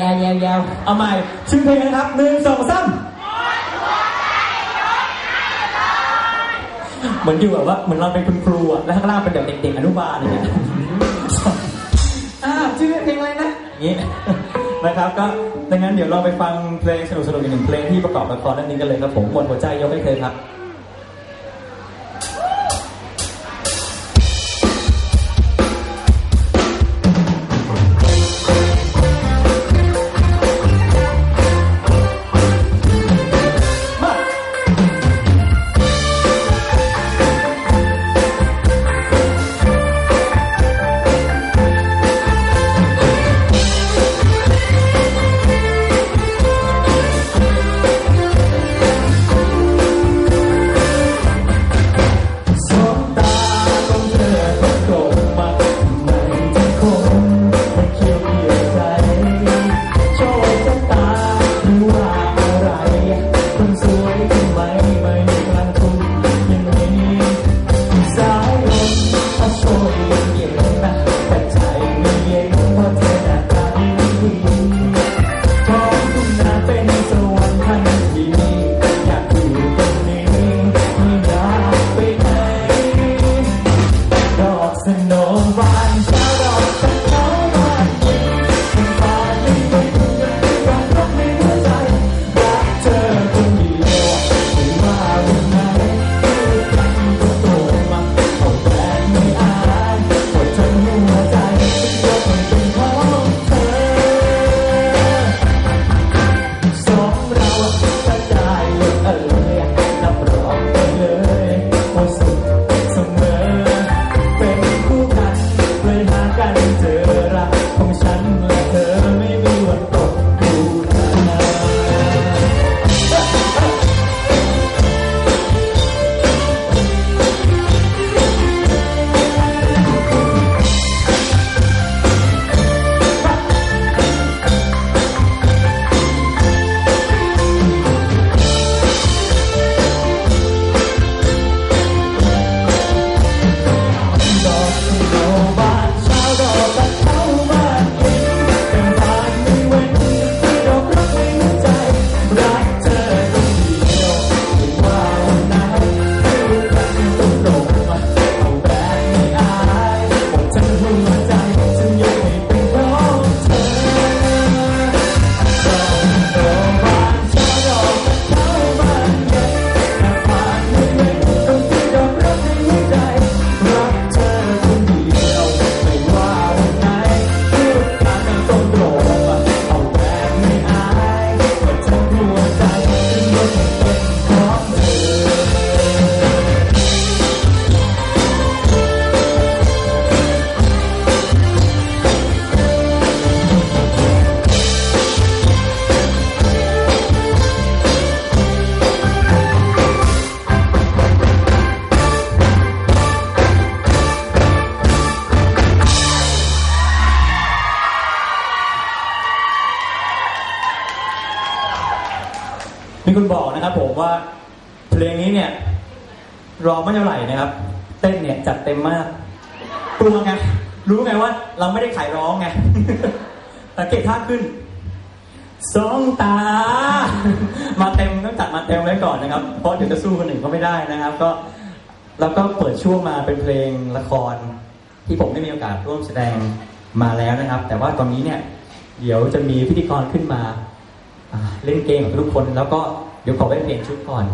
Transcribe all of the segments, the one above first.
ยาวยาวยาวเอาใหม่ ชื่อเพลงนะครับหนึ่งสองสามเหมือนอยู่แบบว่าเหมือนเราเป็นคุณครูอะแล้วข้างล่างเป็นแบบเด็กๆอนุบาลอย่างเงี้ยอ่าชื่อเพลงอะไรนะอย่างนี้นะครับก็ดังนั้นเดี๋ยวเราไปฟังเพลงสนุกๆอีกหนึ่งเพลงที่ประกอบละครเรื่องนี้กันเลยครับผมหมดหัวใจยกให้เธอครับ มีคนบอกนะครับผมว่าเพลงนี้เนี่ยร้องไม่เท่าไหร่นะครับ เต้นเนี่ยจัดเต็มมากกลัวไงรู้ไงว่า เราไม่ได้ขายร้องไงแต่เก็บท่าขึ้นสองตา มาเต็มต้องจัดมาเต็มไว้ก่อนนะครับ เพราะเดี๋ยวจะสู้คนอื่นก็ไม่ได้นะครับ ก็แล้วก็เปิดช่วงมาเป็นเพลงละคร ที่ผมได้มีโอกาสร่วมแสดงมาแล้วนะครับ แต่ว่าตอนนี้เนี่ย เดี๋ยวจะมีพิธีกรขึ้นมา เล่นเกมกับทุกคน แล้วก็เดี๋ยวขอไปเปลี่ยนชุดก่อน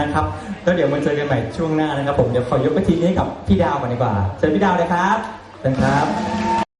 นะครับแล้วเดี๋ยวมาเจอกันใหม่ช่วงหน้านะครับผมเดี๋ยวขอยกไปทีนี้ให้กับพี่ดาวก่อนดีกว่าเชิญพี่ดาวเลยครับเชิญครับ